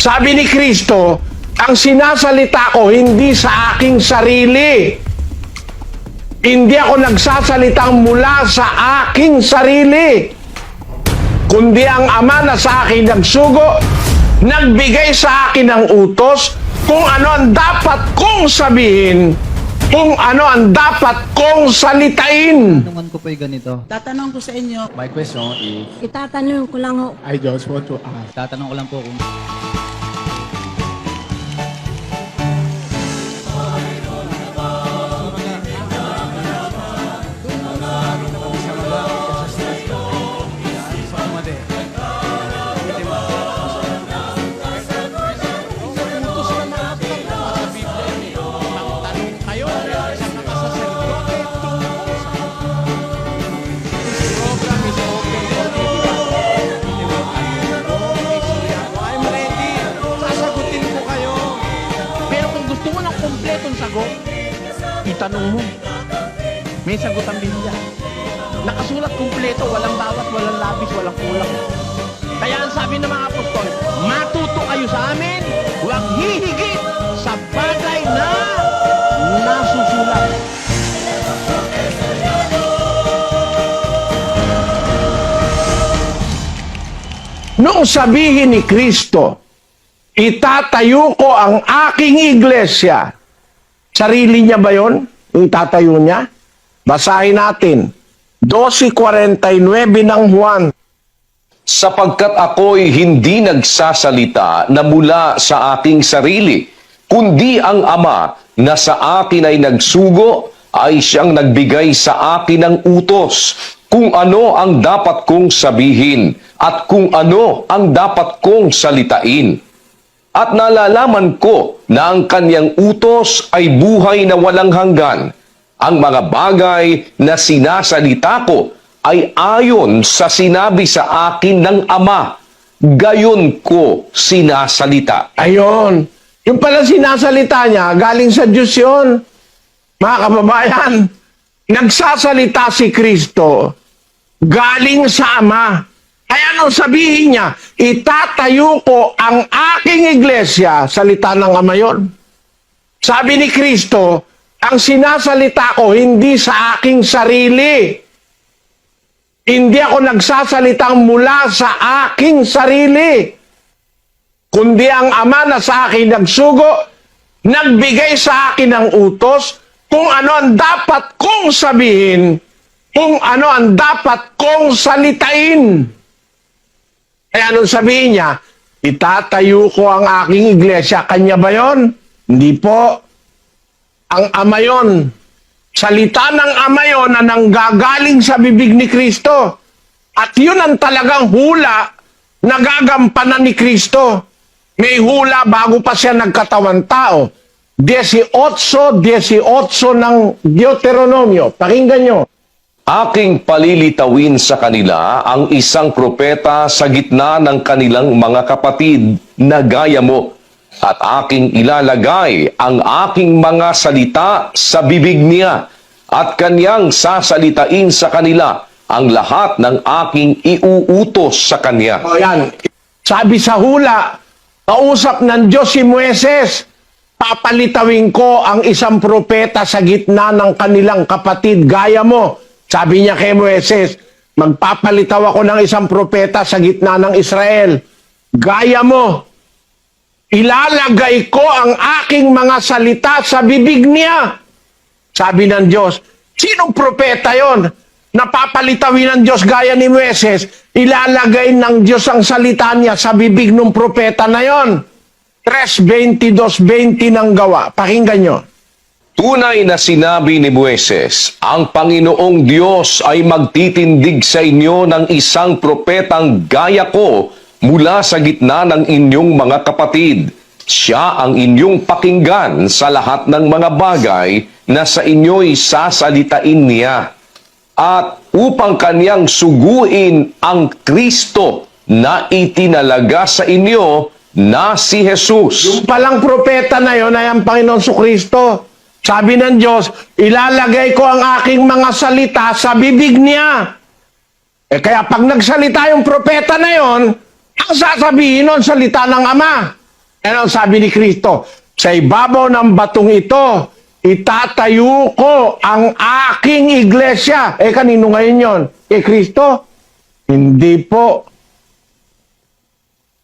Sabi ni Kristo, ang sinasalita ko hindi sa aking sarili. Hindi ako nagsasalitang mula sa aking sarili. Kundi ang Ama na sa akin nagsugo, nagbigay sa akin ng utos kung ano ang dapat kong sabihin, kung ano ang dapat kong salitain. Tanungan ko po yung ganito. Tatanong ko sa inyo, My question is, Itatanong ko lang ho, I just want to ask. tatanong ko lang po kung itanong mo. May sagot ang Biblia. Nakasulat kumpleto, walang bawat, walang labis, walang kulang. Kaya ang sabi ng mga apostol, matuto kayo sa amin, huwag hihigit sa bagay na nasusulat. Nung sabihin ni Kristo, itatayo ko ang aking iglesia. Sarili niya ba yon? Yung tatayo niya? Basahin natin. 12.49 ng Juan. sapagkat ako'y hindi nagsasalita na mula sa aking sarili, kundi ang Ama na sa akin ay nagsugo ay siyang nagbigay sa akin ng utos kung ano ang dapat kong sabihin at kung ano ang dapat kong salitain. At nalalaman ko na ang kanyang utos ay buhay na walang hanggan. Ang mga bagay na sinasalita ko ay ayon sa sinabi sa akin ng Ama. Gayon ko sinasalita. Ayon. Yung pala sinasalita niya, galing sa Diyos yun. Mga kababayan, nagsasalita si Kristo galing sa Ama. Kaya nung sabihin niya, itatayo ko ang aking iglesia, salita ng Ama yun. Sabi ni Kristo, ang sinasalita ko hindi sa aking sarili. Hindi ako nagsasalitang mula sa aking sarili kundi ang ama na sa akin nagsugo, nagbigay sa akin ng utos kung ano ang dapat kong sabihin, kung ano ang dapat kong salitain. Kaya anong sabihin niya, itatayo ko ang aking iglesia. Kanya ba yon? Hindi po. Ang ama yon. Salita ng ama yon na nanggagaling sa bibig ni Kristo. At yun ang talagang hula na gagampanan ni Kristo. May hula bago pa siya nagkatawan tao. 18, 18 ng Deuteronomio. Pakinggan nyo. Aking palilitawin sa kanila ang isang propeta sa gitna ng kanilang mga kapatid na gaya mo. At aking ilalagay ang aking mga salita sa bibig niya at kanyang sasalitain sa kanila ang lahat ng aking iuutos sa kanya. O yan. Sabi sa hula, kausap ng Diyos si Moises, papalitawin ko ang isang propeta sa gitna ng kanilang kapatid gaya mo. Sabi niya kay Moises, magpapalitaw ako ng isang propeta sa gitna ng Israel. Gaya mo. Ilalagay ko ang aking mga salita sa bibig niya. Sabi ng Diyos, sinong propeta yon? Napapalitawin ng Diyos gaya ni Moises, ilalagay ng Diyos ang salita niya sa bibig ng propeta na yon. 3.22.20 ng gawa. Pakinggan nyo. Tunay na sinabi ni Bueses, ang Panginoong Diyos ay magtitindig sa inyo ng isang propetang gaya ko mula sa gitna ng inyong mga kapatid. Siya ang inyong pakinggan sa lahat ng mga bagay na sa inyo'y sasalitain niya. At upang kanyang suguin ang Kristo na itinalaga sa inyo na si Jesus. Yung palang propeta na yon ay ang Panginoon Kristo. Sabi ng Diyos, ilalagay ko ang aking mga salita sa bibig niya. Eh kaya pag nagsalita yung propeta na yon, ang sasabihin nun salita ng Ama. Ano sabi ni Kristo? Sa ibabaw ng batong ito, itatayo ko ang aking iglesia. Eh, kanino ngayon yon? Kay Kristo? Hindi po.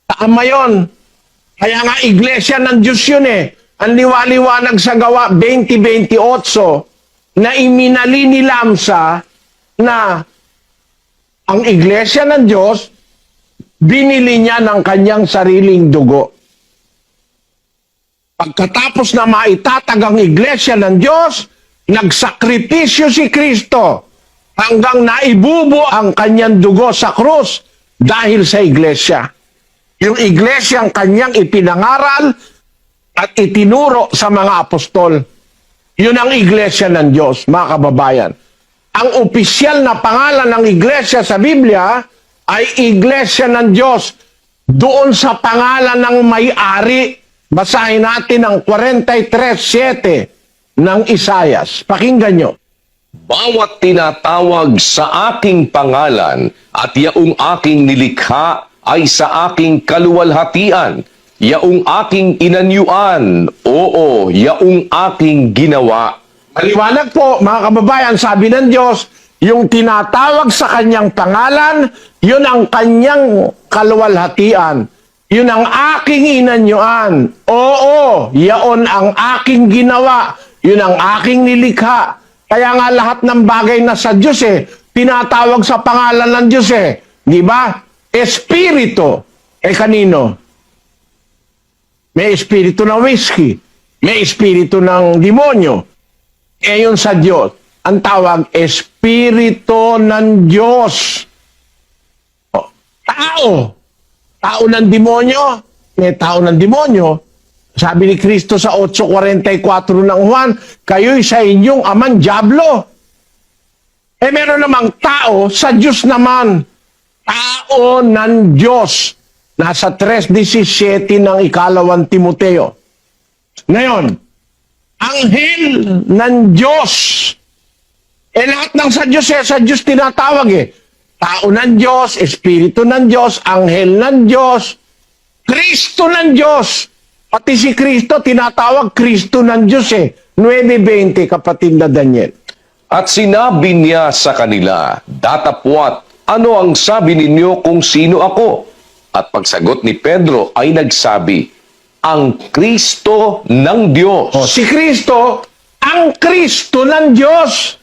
Tama yon. Kaya nga iglesia ng Diyos yun eh. Ang liwaliwanag sa gawa 2028 na iminali ni Lamsa na ang iglesia ng Diyos binili niya ng kanyang sariling dugo. Pagkatapos na maitatag ang iglesia ng Diyos, nagsakripisyo si Kristo hanggang naibubo ang kanyang dugo sa krus dahil sa iglesia. Yung iglesia ang kanyang ipinangaral at itinuro sa mga apostol. Yun ang iglesia ng Diyos, mga kababayan. Ang opisyal na pangalan ng iglesia sa Biblia ay iglesia ng Diyos. Doon sa pangalan ng may-ari, basahin natin ang 43.7 ng Isayas. Pakinggan nyo. Bawat tinatawag sa aking pangalan at yaong aking nilikha ay sa aking kaluwalhatian, yaong aking inanyuan, oo, yaong aking ginawa. Maliwanag po, mga kababayan, sabi ng Diyos, yung tinatawag sa kanyang pangalan, yun ang kanyang kaluwalhatian. Yun ang aking inanyuan. Oo, yaon ang aking ginawa. Yun ang aking nilikha. Kaya nga lahat ng bagay na sa Diyos eh, tinatawag sa pangalan ng Diyos eh. Di ba? Espiritu. Eh kanino? May espiritu ng whiskey. May espiritu ng demonyo. Eh yun sa Diyos. Ang tawag, espiritu ng Diyos. O, tao. Tao ng demonyo. May tao ng demonyo. Sabi ni Kristo sa 8.44 ng Juan, kayo'y sa inyong amang Diablo. Eh meron namang tao sa Diyos naman. Tao ng Diyos. Nasa 3.17 ng ikalawang Timoteo. Ngayon, anghel ng Diyos. Eh lahat ng sa Diyos eh, sa Diyos tinatawag eh. Tao ng Diyos, Espiritu ng Diyos, Anghel ng Diyos, Kristo ng Diyos. Pati si Kristo, tinatawag Kristo ng Diyos eh. 9.20, kapatid na Daniel. At sinabi niya sa kanila, Datapwat, ano ang sabi ninyo kung sino ako? At pagsagot ni Pedro ay nagsabi, Ang Kristo ng Diyos. O, si Kristo, ang Kristo ng Diyos.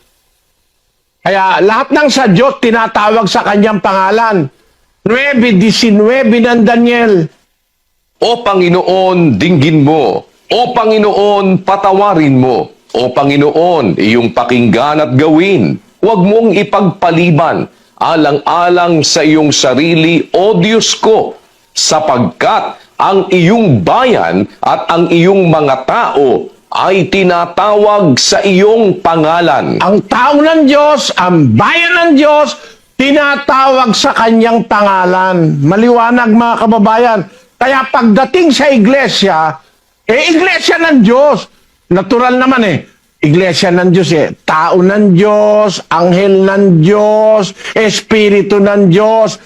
Kaya lahat ng sa Diyos tinatawag sa kanyang pangalan. 9.19 ng Daniel. O Panginoon, dinggin mo. O Panginoon, patawarin mo. O Panginoon, iyong pakinggan at gawin. Huwag mong ipagpaliban, alang-alang sa iyong sarili, O Diyos ko, sapagkat ang iyong bayan at ang iyong mga tao ay tinatawag sa iyong pangalan. Ang tao ng Diyos, ang bayan ng Diyos, tinatawag sa kanyang pangalan. Maliwanag mga kababayan. Kaya pagdating sa iglesia, eh iglesia ng Diyos. Natural naman eh. Iglesia ng Diyos eh. Tao ng Diyos, anghel ng Diyos, espiritu ng Diyos,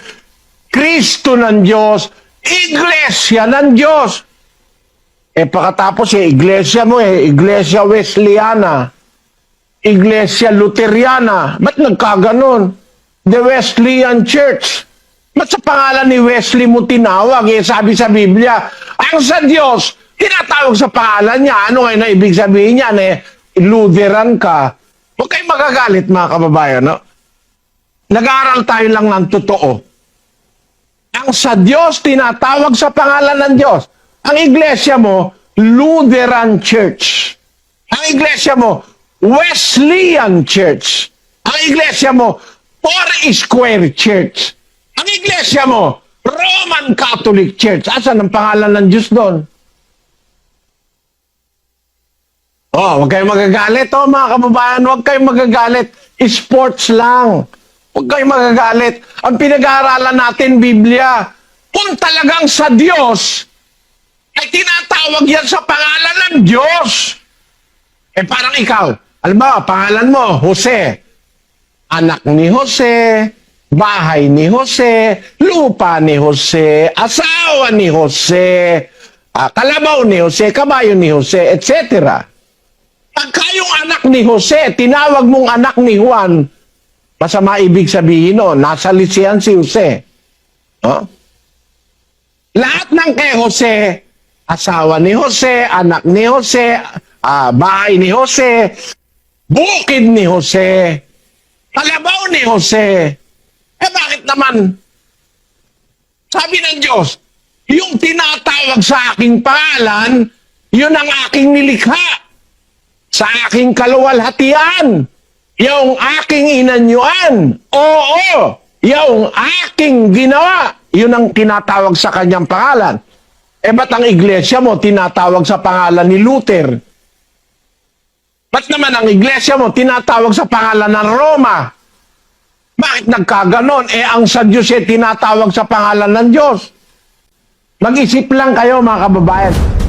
Kristo ng Diyos, iglesia ng Diyos. Eh pagkatapos eh, iglesia mo eh, iglesia Wesleyana, iglesia Luteriana. Ba't nagkaganon? The Wesleyan Church. Ba't sa pangalan ni Wesley mo tinawag? Eh, sabi sa Biblia, ang sa Diyos, tinatawag sa pangalan niya. Ano ngayon na ibig sabihin niya? Eh, Lutheran ka. Huwag kayong magagalit mga kababayan. No? Nag-aaral tayo lang ng totoo. Ang sa Diyos, tinatawag sa pangalan ng Diyos. Ang iglesia mo, Lutheran Church. Ang iglesia mo, Wesleyan Church. Ang iglesia mo, Four Square Church. Ang iglesia mo, Roman Catholic Church. Asan ang pangalan ng Diyos doon? Oh, huwag kayong magagalit, oh, mga kababayan. Huwag kayong magagalit. Sports lang. Huwag kayong magagalit. Ang pinag-aaralan natin, Biblia, kung talagang sa Diyos, ay tinatawag yan sa pangalan ng Diyos. Eh parang ikaw, alam mo, pangalan mo, Jose. Anak ni Jose, bahay ni Jose, lupa ni Jose, asawa ni Jose, ah, kalabaw ni Jose, kabayo ni Jose, etc. Pagka yung anak ni Jose, tinawag mong anak ni Juan, masama ibig sabihin no, nasa lisiyan si Jose. No? Lahat ng kay Jose, asawa ni Jose, anak ni Jose, ah, bahay ni Jose, bukid ni Jose, kalabaw ni Jose. Eh bakit naman? Sabi ng Diyos, yung tinatawag sa aking pangalan, yun ang aking nilikha. Sa aking kaluwalhatian. Yung aking inanyuan. Oo, yung aking ginawa. Yun ang tinatawag sa kanyang pangalan. Eh ba't ang iglesia mo tinatawag sa pangalan ni Luther? Ba't naman ang iglesia mo tinatawag sa pangalan ng Roma? Bakit nagkaganon? Eh, ang sa Diyos eh, tinatawag sa pangalan ng Diyos. Mag-isip lang kayo, mga kababayan.